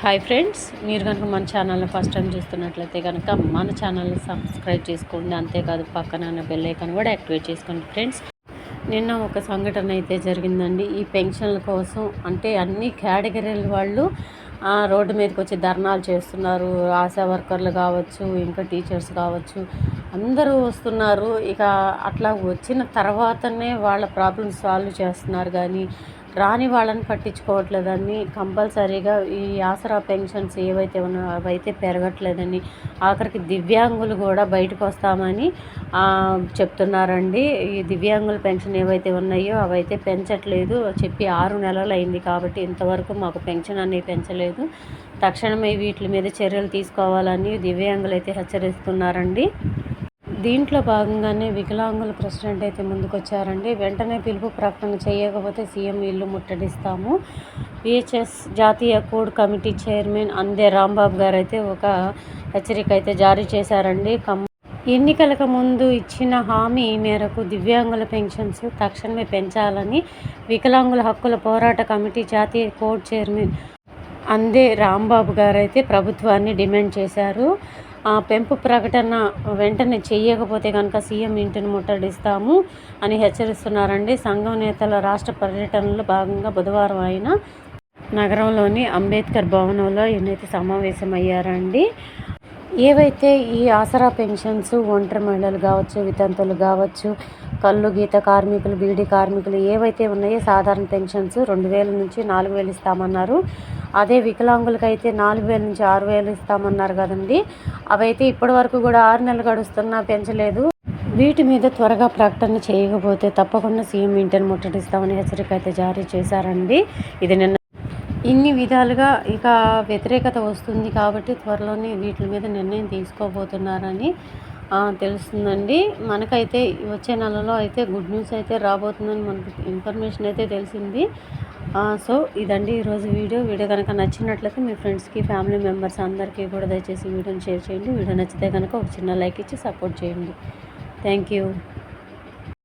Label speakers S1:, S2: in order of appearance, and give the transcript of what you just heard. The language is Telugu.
S1: హాయ్ ఫ్రెండ్స్ మీరు కనుక మన ఛానల్ని ఫస్ట్ టైం చూస్తున్నట్లయితే కనుక మన ఛానల్ని సబ్స్క్రైబ్ చేసుకోండి. అంతేకాదు పక్కన ఉన్న బెల్ ఐకాన్ కూడా యాక్టివేట్ చేసుకోండి ఫ్రెండ్స్ నిన్న ఒక సంఘటన అయితే జరిగిందండి. ఈ పెన్షన్ల కోసం అంటే అన్ని కేటగిరీల వాళ్ళు రోడ్డు మీదకి వచ్చి ధర్నాలు చేస్తున్నారు. ఆశా వర్కర్లు కావచ్చు ఇంకా టీచర్స్ కావచ్చు అందరూ వస్తున్నారు. ఇక అట్లా వచ్చిన తర్వాతనే వాళ్ళ ప్రాబ్లమ్స్ సాల్వ్ చేస్తున్నారు. కానీ రాని వాళ్ళని పట్టించుకోవట్లేదని కంపల్సరీగా ఈ ఆసరా పెన్షన్స్ ఏవైతే ఉన్నాయో అవైతే పెరగట్లేదని ఆఖరికి దివ్యాంగులు కూడా బయటకు వస్తామని చెప్తున్నారండి. ఈ దివ్యాంగుల పెన్షన్ ఏవైతే ఉన్నాయో అవైతే పెంచట్లేదు. చెప్పి ఆరు నెలలు అయింది కాబట్టి ఇంతవరకు మాకు పెన్షన్ అనేది పెంచలేదు. తక్షణమే వీటి మీద చర్యలు తీసుకోవాలని దివ్యాంగులు అయితే హెచ్చరిస్తున్నారండి. దీంట్లో భాగంగానే వికలాంగుల ప్రెసిడెంట్ అయితే ముందుకొచ్చారండి. వెంటనే పిలుపు ప్రకటన చేయకపోతే సీఎం ఇల్లు ముట్టడిస్తాము. విహెచ్ఎస్ జాతీయ కోడ్ కమిటీ చైర్మన్ అందే రాంబాబు గారు అయితే ఒక హెచ్చరిక అయితే జారీ చేశారండి. కమ్ ఎన్నికలకు ముందు ఇచ్చిన హామీ మేరకు దివ్యాంగుల పెన్షన్స్ తక్షణమే పెంచాలని వికలాంగుల హక్కుల పోరాట కమిటీ జాతీయ కోడ్ చైర్మన్ అందే రాంబాబు గారు అయితే ప్రభుత్వాన్ని డిమాండ్ చేశారు. ఆ పెంపు ప్రకటన వెంటనే చేయకపోతే కనుక సీఎం ఇంటిని ముట్టడిస్తాము అని హెచ్చరిస్తున్నారండి. సంఘం నేతల రాష్ట్ర పర్యటనలో భాగంగా బుధవారం ఆయన నగరంలోని అంబేద్కర్ భవనంలో ఈయనైతే సమావేశమయ్యారండి. ఏవైతే ఈ ఆసరా పెన్షన్స్ ఒంటరి మహిళలు కావచ్చు వితంతులు కావచ్చు కళ్ళు గీత కార్మికులు బీడీ కార్మికులు ఏవైతే ఉన్నాయో సాధారణ పెన్షన్స్ రెండు వేల నుంచి నాలుగు వేలు ఇస్తామన్నారు. అదే వికలాంగులకైతే నాలుగు వేల నుంచి ఆరు వేలు ఇస్తామన్నారు కదండి. అవైతే ఇప్పటి వరకు కూడా ఆరు నెలలు గడుస్తున్నా పెంచలేదు. వీటి మీద త్వరగా ప్రకటన చేయకపోతే తప్పకుండా సీఎం ఇంటర్ ముట్టడిస్తామని హెచ్చరిక అయితే జారీ చేశారండి. ఇది నిన్న ఇన్ని విధాలుగా ఇక వ్యతిరేకత వస్తుంది కాబట్టి త్వరలోనే వీటి మీద నిర్ణయం తీసుకోబోతున్నారని తెలుస్తుందండి. మనకైతే వచ్చే నెలలో అయితే గుడ్ న్యూస్ అయితే రాబోతుందని మనకు ఇన్ఫర్మేషన్ అయితే తెలిసింది. సో ఇదండి ఈరోజు వీడియో. వీడియో కనుక నచ్చినట్లయితే మీ ఫ్రెండ్స్కి ఫ్యామిలీ మెంబర్స్ అందరికీ కూడా దయచేసి వీడియోని షేర్ చేయండి. వీడియో నచ్చితే కనుక ఒక చిన్న లైక్ ఇచ్చి సపోర్ట్ చేయండి. Thank you.